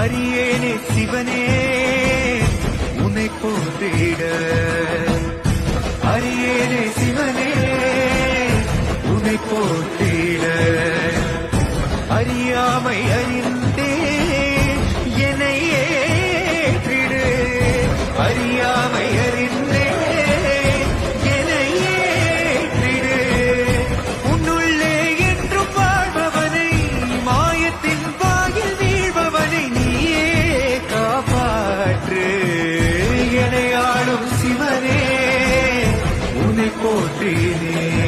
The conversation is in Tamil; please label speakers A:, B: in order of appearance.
A: அரியேனே சிவனே உன்னை போற்றிட. அரியேனே சிவனே உன்னை போற்றிட. அறியாமை அறிந்தே You.